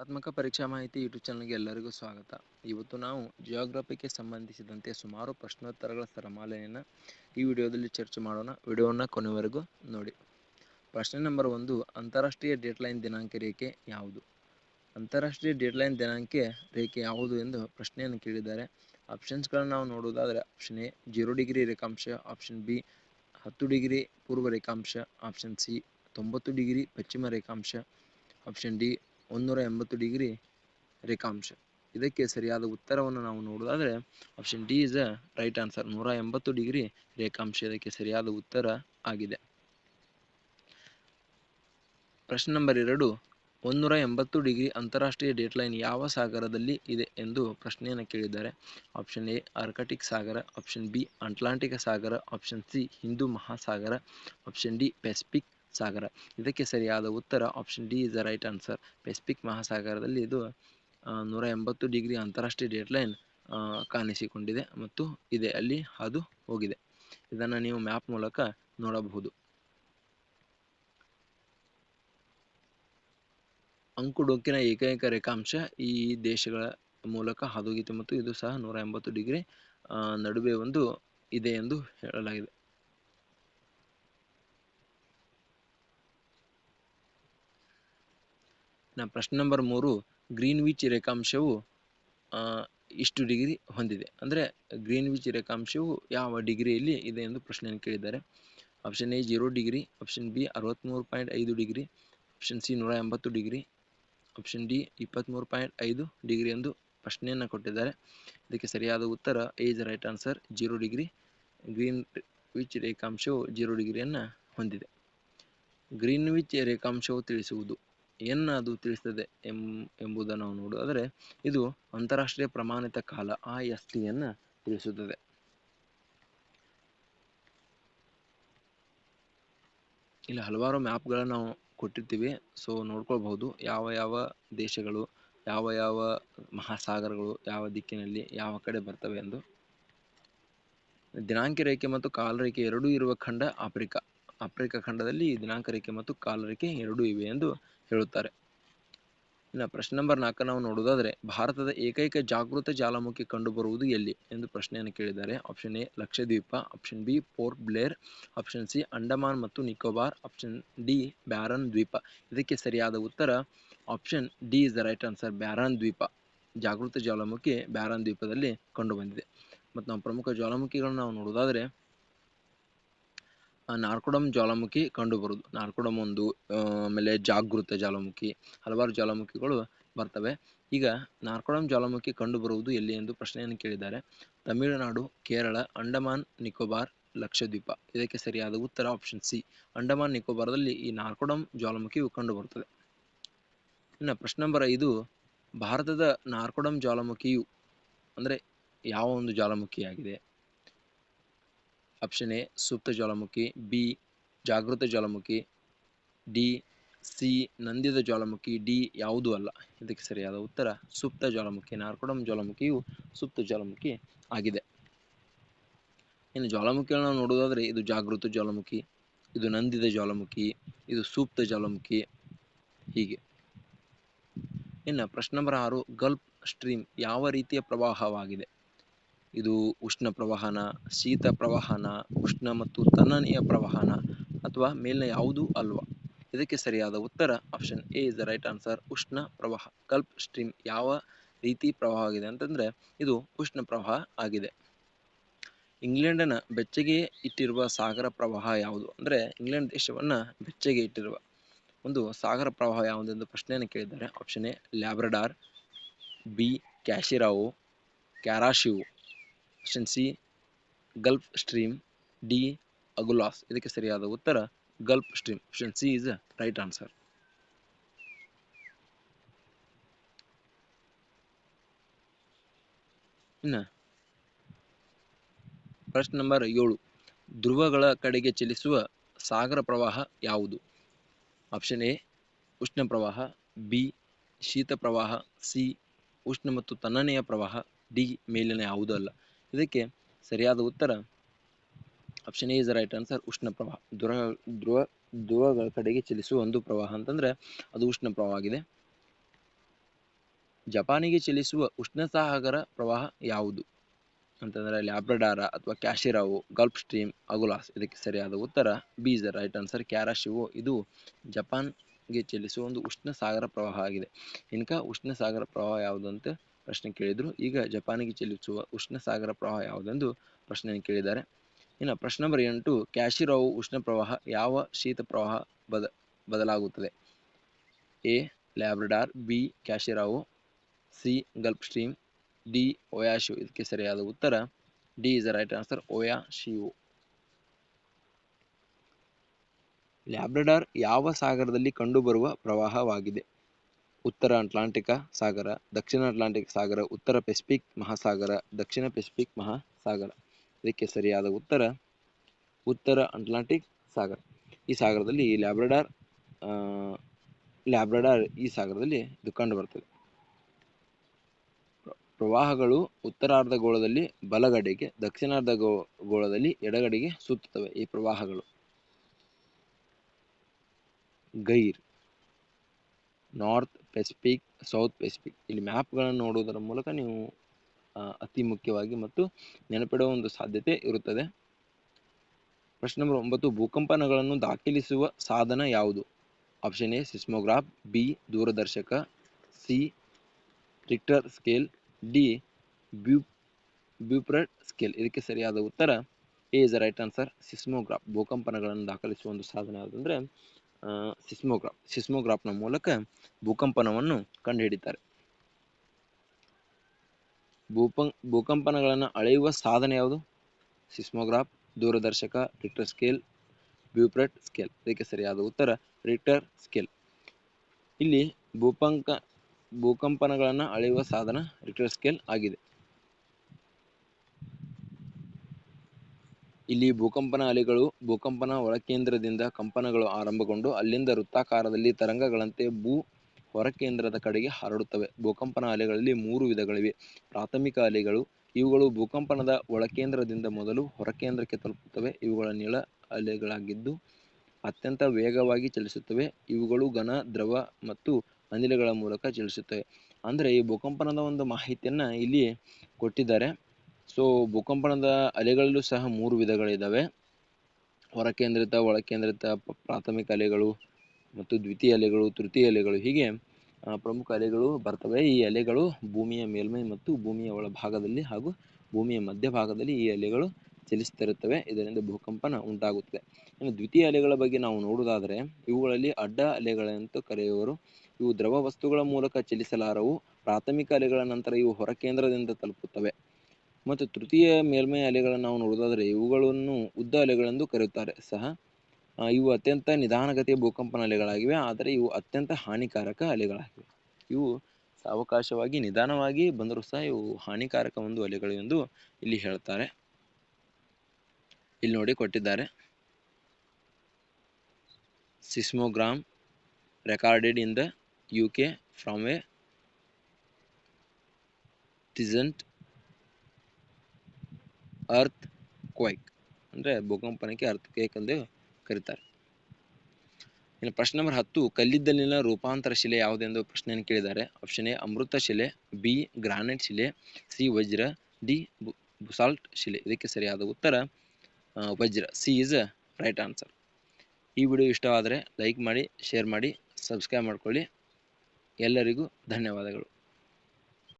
ಸ್ಪರ್ಧಾತ್ಮಕ ಪರೀಕ್ಷಾ ಮಾಹಿತಿ ಯೂಟ್ಯೂಬ್ ಚಾನಲ್ಗೆ ಎಲ್ಲರಿಗೂ ಸ್ವಾಗತ. ಇವತ್ತು ನಾವು ಜಿಯೋಗ್ರಫಿಗೆ ಸಂಬಂಧಿಸಿದಂತೆ ಸುಮಾರು ಪ್ರಶ್ನೋತ್ತರಗಳ ಸರಮಾಲೆಯನ್ನು ಈ ವಿಡಿಯೋದಲ್ಲಿ ಚರ್ಚೆ ಮಾಡೋಣ. ವಿಡಿಯೋವನ್ನು ಕೊನೆವರೆಗೂ ನೋಡಿ. ಪ್ರಶ್ನೆ ನಂಬರ್ ಒಂದು, ಅಂತಾರಾಷ್ಟ್ರೀಯ ಡೇಟ್ಲೈನ್ ದಿನಾಂಕ ರೇಖೆ ಯಾವುದು? ಅಂತಾರಾಷ್ಟ್ರೀಯ ಡೇಟ್ಲೈನ್ ದಿನಾಂಕ ರೇಖೆ ಯಾವುದು ಎಂದು ಪ್ರಶ್ನೆಯನ್ನು ಕೇಳಿದ್ದಾರೆ. ಆಪ್ಷನ್ಸ್ಗಳನ್ನು ನಾವು ನೋಡುವುದಾದರೆ ಆಪ್ಷನ್ ಎ ಜೀರೋ ಡಿಗ್ರಿ ರೇಖಾಂಶ ಆಪ್ಷನ್ ಬಿ ಹತ್ತು ಡಿಗ್ರಿ ಪೂರ್ವ ರೇಖಾಂಶ ಆಪ್ಷನ್ ಸಿ ತೊಂಬತ್ತು ಡಿಗ್ರಿ ಪಶ್ಚಿಮ ರೇಖಾಂಶ ಆಪ್ಷನ್ ಡಿ ಒಂದೂರ ಎಂಬತ್ತು ಡಿಗ್ರಿ ರೇಖಾಂಶ. ಇದಕ್ಕೆ ಸರಿಯಾದ ಉತ್ತರವನ್ನು ನಾವು ನೋಡೋದಾದರೆ option D is a right answer ನೂರ ಎಂಬತ್ತು ಡಿಗ್ರಿ ರೇಖಾಂಶ ಇದಕ್ಕೆ ಸರಿಯಾದ ಉತ್ತರ ಆಗಿದೆ. ಪ್ರಶ್ನೆ ನಂಬರ್ ಎರಡು, ಒಂದೂರ ಎಂಬತ್ತು ಡಿಗ್ರಿ ಅಂತಾರಾಷ್ಟ್ರೀಯ ಡೇಟ್ಲೈನ್ ಯಾವ ಸಾಗರದಲ್ಲಿ ಇದೆ ಎಂದು ಪ್ರಶ್ನೆಯನ್ನು ಕೇಳಿದ್ದಾರೆ. ಆಪ್ಷನ್ ಎ ಆರ್ಕಟಿಕ್ ಸಾಗರ ಆಪ್ಷನ್ ಬಿ ಅಟ್ಲಾಂಟಿಕ್ ಸಾಗರ ಆಪ್ಷನ್ ಸಿ ಹಿಂದೂ ಮಹಾಸಾಗರ ಆಪ್ಷನ್ ಡಿ ಪೆಸಿಫಿಕ್ ಸಾಗರ ಇದಕ್ಕೆ ಸರಿಯಾದ ಉತ್ತರ option D is the right answer Pacific ಮಹಾಸಾಗರದಲ್ಲಿ ಇದು ನೂರ ಎಂಬತ್ತು ಡಿಗ್ರಿ ಅಂತಾರಾಷ್ಟ್ರೀಯ ಡೇಟ್ಲೈನ್ ಕಾಣಿಸಿಕೊಂಡಿದೆ ಮತ್ತು ಇದೆ ಅಲ್ಲಿ ಅದು ಹೋಗಿದೆ. ಇದನ್ನು ನೀವು ಮ್ಯಾಪ್ ಮೂಲಕ ನೋಡಬಹುದು. ಅಂಕುಡೊಂಕಿನ ಏಕೈಕ ರೇಖಾಂಶ ಈ ದೇಶಗಳ ಮೂಲಕ ಹಾದುಹೋಗಿದೆ ಮತ್ತು ಇದು ಸಹ ನೂರ ಎಂಬತ್ತು ಡಿಗ್ರಿ ನಡುವೆ ಒಂದು ಇದೆ ಎಂದು ಹೇಳಲಾಗಿದೆ. ನ ಪ್ರಶ್ನೆ ನಂಬರ್ ಮೂರು ಗ್ರೀನ್ ವಿಚ್ ರೇಖಾಂಶವು ಇಷ್ಟು ಡಿಗ್ರಿ ಹೊಂದಿದೆ. ಅಂದರೆ ಗ್ರೀನ್ ವಿಚ್ ರೇಖಾಂಶವು ಯಾವ ಡಿಗ್ರಿಯಲ್ಲಿ ಇದೆ ಎಂದು ಪ್ರಶ್ನೆಯನ್ನು ಕೇಳಿದ್ದಾರೆ. Option A zero degree, option B ಅರವತ್ತ್ಮೂರು ಪಾಯಿಂಟ್ ಐದು ಡಿಗ್ರಿ, ಆಪ್ಷನ್ ಸಿ ನೂರ ಎಂಬತ್ತು ಡಿಗ್ರಿ, ಆಪ್ಷನ್ ಡಿ ಇಪ್ಪತ್ತ್ಮೂರು ಪಾಯಿಂಟ್ ಐದು ಡಿಗ್ರಿ ಎಂದು ಪ್ರಶ್ನೆಯನ್ನು ಕೊಟ್ಟಿದ್ದಾರೆ. ಇದಕ್ಕೆ ಸರಿಯಾದ ಉತ್ತರ age right answer, zero degree. Greenwich ರೇಖಾಂಶವು zero ಡಿಗ್ರಿಯನ್ನು ಹೊಂದಿದೆ. ಗ್ರೀನ್ ವಿಚ್ ರೇಖಾಂಶವು ತಿಳಿಸುವುದು. ಏನು ಅದು ತಿಳಿಸ್ತದೆ ಎಂಬುದನ್ನು ನಾವು ನೋಡೋದಾದರೆ ಇದು ಅಂತಾರಾಷ್ಟ್ರೀಯ ಪ್ರಮಾಣಿತ ಕಾಲ, ಆ ಎಸ್ ಟಿಯನ್ನು ತಿಳಿಸುತ್ತದೆ. ಇಲ್ಲಿ ಹಲವಾರು ಮ್ಯಾಪ್ಗಳನ್ನು ನಾವು ಕೊಟ್ಟಿರ್ತೀವಿ. ಸೊ, ನೋಡ್ಕೊಳ್ಬಹುದು ಯಾವ ಯಾವ ದೇಶಗಳು, ಯಾವ ಯಾವ ಮಹಾಸಾಗರಗಳು, ಯಾವ ದಿಕ್ಕಿನಲ್ಲಿ ಯಾವ ಕಡೆ ಬರ್ತವೆ ಎಂದು. ದಿನಾಂಕ ರೇಖೆ ಮತ್ತು ಕಾಲರೇಖೆ ಎರಡೂ ಇರುವ ಖಂಡ ಆಫ್ರಿಕಾ. ಆಫ್ರಿಕಾ ಖಂಡದಲ್ಲಿ ದಿನಾಂಕ ರೇಖೆ ಮತ್ತು ಕಾಲರೇಖೆ ಎರಡೂ ಇವೆ ಎಂದು ಹೇಳುತ್ತಾರೆ. ಇನ್ನು ಪ್ರಶ್ನೆ ನಂಬರ್ ನಾಲ್ಕು ನಾವು ನೋಡೋದಾದರೆ ಭಾರತದ ಏಕೈಕ ಜಾಗೃತ ಜಾಲಮುಖಿ ಕಂಡುಬರುವುದು ಎಲ್ಲಿ ಎಂದು ಪ್ರಶ್ನೆಯನ್ನು ಕೇಳಿದ್ದಾರೆ. Option A Lakshadweep. Option B Port Blair. Option C Andaman ಮತ್ತು ನಿಕೋಬಾರ್. ಆಪ್ಷನ್ ಡಿ ಬ್ಯಾರನ್ ದ್ವೀಪ. ಇದಕ್ಕೆ ಸರಿಯಾದ ಉತ್ತರ option D is the right answer Barren ದ್ವೀಪ. ಜಾಗೃತ ಜ್ವಾಲಾಮುಖಿ ಬ್ಯಾರನ್ ದ್ವೀಪದಲ್ಲಿ ಕಂಡುಬಂದಿದೆ. ಮತ್ತು ನಾವು ಪ್ರಮುಖ ಜ್ವಾಲಾಮುಖಿಗಳನ್ನು ನಾವು ನೋಡೋದಾದರೆ ನಾರ್ಕೋಡಮ್ ಜ್ವಾಲಾಮುಖಿ ಕಂಡುಬರುವುದು ನಾರ್ಕೋಡಮ್ ಒಂದು ಆಮೇಲೆ ಜಾಗೃತ ಜ್ವಾಲಾಮುಖಿ, ಹಲವಾರು ಜ್ವಾಲಾಮುಖಿಗಳು ಬರ್ತವೆ. ಈಗ ನಾರ್ಕೋಡಮ್ ಜ್ವಾಲಾಮುಖಿ ಕಂಡುಬರುವುದು ಎಲ್ಲಿ ಎಂದು ಪ್ರಶ್ನೆಯನ್ನು ಕೇಳಿದ್ದಾರೆ. ತಮಿಳುನಾಡು, ಕೇರಳ, ಅಂಡಮಾನ್, ನಿಕೋಬಾರ್, ಲಕ್ಷದ್ವೀಪ. ಇದಕ್ಕೆ ಸರಿಯಾದ ಉತ್ತರ ಆಪ್ಷನ್ ಸಿ ಅಂಡಮಾನ್, ನಿಕೋಬಾರದಲ್ಲಿ ಈ ನಾರ್ಕೋಡಮ್ ಜ್ವಾಲಾಮುಖಿಯು ಕಂಡುಬರುತ್ತದೆ. ಇನ್ನು ಪ್ರಶ್ನೆ ನಂಬರ್ ಐದು, ಭಾರತದ ನಾರ್ಕೋಡಮ್ ಜ್ವಾಲಾಮುಖಿಯು ಅಂದರೆ ಯಾವ ಒಂದು ಜ್ವಾಲಾಮುಖಿಯಾಗಿದೆ? ಆಪ್ಷನ್ ಎ ಸುಪ್ತ ಜ್ವಾಲಾಮುಖಿ, ಬಿ, ಜಾಗೃತ ಜ್ವಾಲಾಮುಖಿ, ಡಿ, ಸಿ ನಂದಿದ ಜ್ವಾಲಾಮುಖಿ, ಡಿ ಯಾವುದೂ ಅಲ್ಲ. ಇದಕ್ಕೆ ಸರಿಯಾದ ಉತ್ತರ ಸುಪ್ತ ಜ್ವಾಲಾಮುಖಿ, ನಾರ್ಕೊಡಂ ಜ್ವಾಲಾಮುಖಿಯು ಸುಪ್ತ ಜ್ವಾಲಾಮುಖಿ ಆಗಿದೆ. ಇನ್ನು ಜ್ವಾಲಾಮುಖಿಗಳನ್ನ ನಾವು ನೋಡೋದಾದರೆ ಇದು ಜಾಗೃತ ಜ್ವಾಲಾಮುಖಿ, ಇದು ನಂದಿದ ಜ್ವಾಲಾಮುಖಿ, ಇದು ಸೂಪ್ತ ಜ್ವಾಲಾಮುಖಿ, ಹೀಗೆ. ಇನ್ನು ಪ್ರಶ್ನೆ ನಂಬರ್ ಆರು, ಗಲ್ಫ್ ಸ್ಟ್ರೀಮ್ ಯಾವ ರೀತಿಯ ಪ್ರವಾಹವಾಗಿದೆ? ಇದು ಉಷ್ಣ ಪ್ರವಾಹನ, ಶೀತ ಪ್ರವಾಹನ, ಉಷ್ಣ ಮತ್ತು ತಣ್ಣನೆಯ ಪ್ರವಾಹನ ಅಥವಾ ಮೇಲಿನ ಯಾವುದೂ ಅಲ್ವಾ? ಇದಕ್ಕೆ ಸರಿಯಾದ ಉತ್ತರ option A is the right answer ಉಷ್ಣ ಪ್ರವಾಹ ಕಲ್ಪ್ ಸ್ಟ್ರೀಮ್ ಯಾವ ರೀತಿ ಪ್ರವಾಹ ಆಗಿದೆ ಅಂತಂದರೆ ಇದು ಉಷ್ಣ ಪ್ರವಾಹ ಆಗಿದೆ. ಇಂಗ್ಲೆಂಡನ್ನು ಬೆಚ್ಚಗೆ ಇಟ್ಟಿರುವ ಸಾಗರ ಪ್ರವಾಹ ಯಾವುದು ಅಂದರೆ ಇಂಗ್ಲೆಂಡ್ ದೇಶವನ್ನು ಬೆಚ್ಚಗೆ ಇಟ್ಟಿರುವ ಒಂದು ಸಾಗರ ಪ್ರವಾಹ ಯಾವುದೆಂದು ಪ್ರಶ್ನೆಯನ್ನು ಕೇಳಿದ್ದಾರೆ. ಆಪ್ಷನ್ ಎ ಲ್ಯಾಬ್ರಡಾರ್ ಬಿ ಕ್ಯಾಶಿರಾವು ಕ್ಯಾರಾಶಿವು option C Gulf Stream, D, Agulhas. ಇದಕ್ಕೆ ಸರಿಯಾದ ಉತ್ತರ, Gulf Stream. Option C is right answer ಇನ್ನು ಪ್ರಶ್ನೆ ನಂಬರ್ ಏಳು. ಧ್ರುವಗಳ ಕಡೆಗೆ ಚಲಿಸುವ ಸಾಗರ ಪ್ರವಾಹ ಯಾವುದು? ಆಪ್ಷನ್ ಎ, ಉಷ್ಣ ಪ್ರವಾಹ, ಬಿ, ಶೀತ ಪ್ರವಾಹ, ಸಿ, ಉಷ್ಣ ಮತ್ತು ತಣ್ಣನೆಯ ಪ್ರವಾಹ, ಡಿ, ಮೇಲಿನ ಯಾವುದೂ ಅಲ್ಲ. ಇದಕ್ಕೆ ಸರಿಯಾದ ಉತ್ತರ? ಆಪ್ಷನ್ ಇಸ್ ರೈಟ್ ಆನ್ಸರ್ ಉಷ್ಣ ಪ್ರವಾಹ. ಧ್ರುವ ಧ್ರುವ, ಧ್ರುವಗಳ ಕಡೆಗೆ ಚಲಿಸುವ ಒಂದು ಪ್ರವಾಹ ಅಂತಂದ್ರೆ ಅದು ಉಷ್ಣ ಪ್ರವಾಹ ಆಗಿದೆ ಜಪಾನಿಗೆ ಚಲಿಸುವ ಉಷ್ಣಸಾಗರ ಪ್ರವಾಹ ಯಾವುದು? ಅಂತಂದ್ರೆ ಲ್ಯಾಬ್ರಡಾರ ಅಥವಾ ಕ್ಯಾಶಿರಾವು, ಗಲ್ಫ್ ಸ್ಟ್ರೀಮ್, ಅಗುಲಾಸ್. ಇದಕ್ಕೆ ಸರಿಯಾದ ಉತ್ತರ ಬಿ ಇಸ್ ರೈಟ್ ಆನ್ಸರ್ ಕ್ಯಾರಾಶಿವೋ, ಇದು ಜಪಾನ್ಗೆ ಚಲಿಸುವ ಒಂದು ಉಷ್ಣ ಸಾಗರ ಪ್ರವಾಹ ಆಗಿದೆ. ಇನ್ಕ ಉಷ್ಣ ಸಾಗರ ಪ್ರವಾಹ ಯಾವುದು ಅಂತ ಪ್ರಶ್ನೆ ಕೇಳಿದರು. ಈಗ ಜಪಾನಿಗೆ ಚಲಿಸುವ ಉಷ್ಣ ಸಾಗರ ಪ್ರವಾಹ ಯಾವುದೆಂದು ಪ್ರಶ್ನೆಯನ್ನು ಕೇಳಿದ್ದಾರೆ. ಇನ್ನು ಪ್ರಶ್ನೆ ನಂಬರ್ ಎಂಟು, ಕ್ಯಾಶಿರಾವು ಉಷ್ಣ ಪ್ರವಾಹ ಯಾವ ಶೀತ ಪ್ರವಾಹ ಬದ, ಬದಲಾಗುತ್ತದೆ? A, Labrador, B, ಕ್ಯಾಶಿರಾವು, C, Gulf Stream, D Oyashio ಇದಕ್ಕೆ ಸರಿಯಾದ ಉತ್ತರ D is the right answer, Oyashio. Labrador ಯಾವ ಸಾಗರದಲ್ಲಿ ಕಂಡುಬರುವ ಪ್ರವಾಹವಾಗಿದೆ? ಉತ್ತರ ಅಟ್ಲಾಂಟಿಕ ಸಾಗರ, ದಕ್ಷಿಣ ಅಟ್ಲಾಂಟಿಕ್ ಸಾಗರ, ಉತ್ತರ ಪೆಸಿಫಿಕ್ ಮಹಾಸಾಗರ, ದಕ್ಷಿಣ ಪೆಸಿಫಿಕ್ ಮಹಾಸಾಗರ. ಇದಕ್ಕೆ ಸರಿಯಾದ ಉತ್ತರ ಉತ್ತರ ಅಟ್ಲಾಂಟಿಕ್ ಸಾಗರ. ಈ ಸಾಗರದಲ್ಲಿ ಲ್ಯಾಬ್ರಡಾರ್ ಲ್ಯಾಬ್ರಡಾರ್ ಈ ಸಾಗರದಲ್ಲಿ ಇದು ಕಂಡು ಬರ್ತದೆ ಪ್ರವಾಹಗಳು ಉತ್ತರಾರ್ಧಗೋಳದಲ್ಲಿ ಬಲಗಡೆಗೆ, ದಕ್ಷಿಣಾರ್ಧ ಗೋ- ಗೋಳದಲ್ಲಿ ಎಡಗಡೆಗೆ ಸುತ್ತುತ್ತವೆ ಈ ಪ್ರವಾಹಗಳು. Gyre North Pacific South Pacific ಇಲ್ಲಿ ಮ್ಯಾಪ್ಗಳನ್ನು ನೋಡುವುದರ ಮೂಲಕ ನೀವು ಅತಿ ಮುಖ್ಯವಾಗಿ ಮತ್ತು ನೆನಪಿಡುವ ಒಂದು ಸಾಧ್ಯತೆ ಇರುತ್ತದೆ. ಪ್ರಶ್ನೆ ನಂಬರ್ ಒಂಬತ್ತು, ಭೂಕಂಪನಗಳನ್ನು ದಾಖಲಿಸುವ ಸಾಧನ ಯಾವುದು? ಆಪ್ಷನ್ ಎ ಸಿಸ್ಮೋಗ್ರಾಫ್ ಬಿ ದೂರದರ್ಶಕ. ಸಿ ರಿಕ್ಟರ್ ಸ್ಕೇಲ್ ಡಿ ಬ್ಯೂ ಬ್ಯೂಪ್ರೆಟ್ ಸ್ಕೇಲ್ ಇದಕ್ಕೆ ಸರಿಯಾದ ಉತ್ತರ A is right answer seismograph ಭೂಕಂಪನಗಳನ್ನು ದಾಖಲಿಸುವ ಒಂದು ಸಾಧನ ಯಾವುದಂದ್ರೆ ಸಿಸ್ಮೋಗ್ರಾಫ್ ಸಿಸ್ಮೋಗ್ರಾಫ್ನ ಮೂಲಕ ಭೂಕಂಪನವನ್ನು ಕಂಡುಹಿಡಿತಾರೆ. ಭೂಪಂ, ಭೂಕಂಪನಗಳನ್ನು ಅಳೆಯುವ ಸಾಧನ ಯಾವುದು? ಸಿಸ್ಮೋಗ್ರಾಫ್, ದೂರದರ್ಶಕ ರಿಕ್ಟರ್ ಸ್ಕೇಲ್ ಬ್ಯೂಪ್ರೆಟ್ ಸ್ಕೇಲ್ ಇದಕ್ಕೆ ಸರಿಯಾದ ಉತ್ತರ ರಿಕ್ಟರ್ ಸ್ಕೇಲ್ ಇಲ್ಲಿ ಭೂಪಂಕ, ಭೂಕಂಪನಗಳನ್ನು ಅಳೆಯುವ ಸಾಧನ ರಿಕ್ಟರ್ ಸ್ಕೇಲ್ ಆಗಿದೆ. ಇಲ್ಲಿ ಭೂಕಂಪನ ಅಲೆಗಳು, ಭೂಕಂಪನ ಒಳಕೇಂದ್ರದಿಂದ ಕಂಪನಗಳು ಆರಂಭಗೊಂಡು ಅಲ್ಲಿಂದ ವೃತ್ತಾಕಾರದಲ್ಲಿ ತರಂಗಗಳಂತೆ ಭೂ ಹೊರಕೇಂದ್ರದ ಕಡೆಗೆ ಹರಡುತ್ತವೆ. ಭೂಕಂಪನ ಅಲೆಗಳಲ್ಲಿ ಮೂರು ವಿಧಗಳಿವೆ. ಪ್ರಾಥಮಿಕ ಅಲೆಗಳು, ಇವುಗಳು ಭೂಕಂಪನದ ಒಳಕೇಂದ್ರದಿಂದ ಮೊದಲು ಹೊರಕೇಂದ್ರಕ್ಕೆ ತಲುಪುತ್ತವೆ. ಇವುಗಳ ನೀಳ ಅಲೆಗಳಾಗಿದ್ದು ಅತ್ಯಂತ ವೇಗವಾಗಿ ಚಲಿಸುತ್ತವೆ. ಇವುಗಳು ಘನ, ದ್ರವ ಮತ್ತು ಅನಿಲಗಳ ಮೂಲಕ ಚಲಿಸುತ್ತವೆ. ಅಂದರೆ ಈ ಭೂಕಂಪನದ ಒಂದು ಮಾಹಿತಿಯನ್ನು ಇಲ್ಲಿ ಕೊಟ್ಟಿದ್ದಾರೆ. ಸೊ ಭೂಕಂಪನದ ಅಲೆಗಳಲ್ಲೂ ಸಹ ಮೂರು ವಿಧಗಳಿದ್ದಾವೆ ಹೊರಕೇಂದ್ರಿತ, ಒಳಕೇಂದ್ರಿತ ಪ್ರಾಥಮಿಕ ಅಲೆಗಳು ಮತ್ತು ದ್ವಿತೀಯ ಅಲೆಗಳು, ತೃತೀಯ ಅಲೆಗಳು. ಹೀಗೆ ಪ್ರಮುಖ ಅಲೆಗಳು ಬರ್ತವೆ. ಈ ಅಲೆಗಳು ಭೂಮಿಯ ಮೇಲ್ಮೈ ಮತ್ತು ಭೂಮಿಯ ಒಳಭಾಗದಲ್ಲಿ ಹಾಗೂ ಭೂಮಿಯ ಮಧ್ಯಭಾಗದಲ್ಲಿ ಈ ಅಲೆಗಳು ಚಲಿಸುತ್ತಿರುತ್ತವೆ ಇದರಿಂದ ಭೂಕಂಪನ ಉಂಟಾಗುತ್ತದೆ. ಇನ್ನು ದ್ವಿತೀಯ ಅಲೆಗಳ ಬಗ್ಗೆ ನಾವು ನೋಡುವುದಾದರೆ, ಇವುಗಳಲ್ಲಿ ಅಡ್ಡ ಅಲೆಗಳೆಂದು ಕರೆಯುವರು. ಇವು ದ್ರವ ವಸ್ತುಗಳ ಮೂಲಕ ಚಲಿಸಲಾರವು ಪ್ರಾಥಮಿಕ ಅಲೆಗಳ ನಂತರ ಇವು ಹೊರಕೇಂದ್ರದಿಂದ ತಲುಪುತ್ತವೆ. ಮತ್ತು ತೃತೀಯ ಮೇಲ್ಮೈ ಅಲೆಗಳನ್ನು ನಾವು ನೋಡೋದಾದರೆ ಇವುಗಳನ್ನು ಉದ್ದ ಅಲೆಗಳೆಂದು ಕರೆಯುತ್ತಾರೆ. ಸಹ ಇವು ಅತ್ಯಂತ ನಿಧಾನಗತಿಯ ಭೂಕಂಪನ ಅಲೆಗಳಾಗಿವೆ, ಆದರೆ ಇವು ಅತ್ಯಂತ ಹಾನಿಕಾರಕ ಅಲೆಗಳಾಗಿವೆ. ಇವು ಸಾವಕಾಶವಾಗಿ ನಿಧಾನವಾಗಿ ಬಂದರೂ ಸಹ ಇವು ಹಾನಿಕಾರಕ ಒಂದು ಅಲೆಗಳು ಎಂದು ಇಲ್ಲಿ ಹೇಳ್ತಾರೆ. ಇಲ್ಲಿ ನೋಡಿ ಕೊಟ್ಟಿದ್ದಾರೆ. Seismogram recorded in the U K from a distant earthquake ಅಂದ್ರೆ ಭೂಕಂಪನಕ್ಕೆ ಅರ್ಥ್ ಕ್ವೈಕ್ ಎಂದು ಕರೀತಾರೆ. ಇನ್ನು ಪ್ರಶ್ನೆ ನಂಬರ್ ಹತ್ತು, ಕಲ್ಲಿದ್ದಲಿನ ರೂಪಾಂತರ ಶಿಲೆ ಯಾವುದೆಂದು ಪ್ರಶ್ನೆಯನ್ನು ಕೇಳಿದ್ದಾರೆ. ಆಪ್ಷನ್ ಎ ಅಮೃತ ಶಿಲೆ ಬಿ ಗ್ರಾನೈಟ್ ಶಿಲೆ ಸಿ ವಜ್ರ ಡಿ ಬುಸಾಲ್ಟ್ ಶಿಲೆ. ಇದಕ್ಕೆ ಸರಿಯಾದ ಉತ್ತರ ವಜ್ರ. ಸಿ ಇಸ್ ರೈಟ್ ಆನ್ಸರ್ ಈ ವಿಡಿಯೋ ಇಷ್ಟವಾದರೆ ಲೈಕ್ ಮಾಡಿ, ಶೇರ್ ಮಾಡಿ, ಸಬ್ಸ್ಕ್ರೈಬ್ ಮಾಡ್ಕೊಳ್ಳಿ. ಎಲ್ಲರಿಗೂ ಧನ್ಯವಾದಗಳು.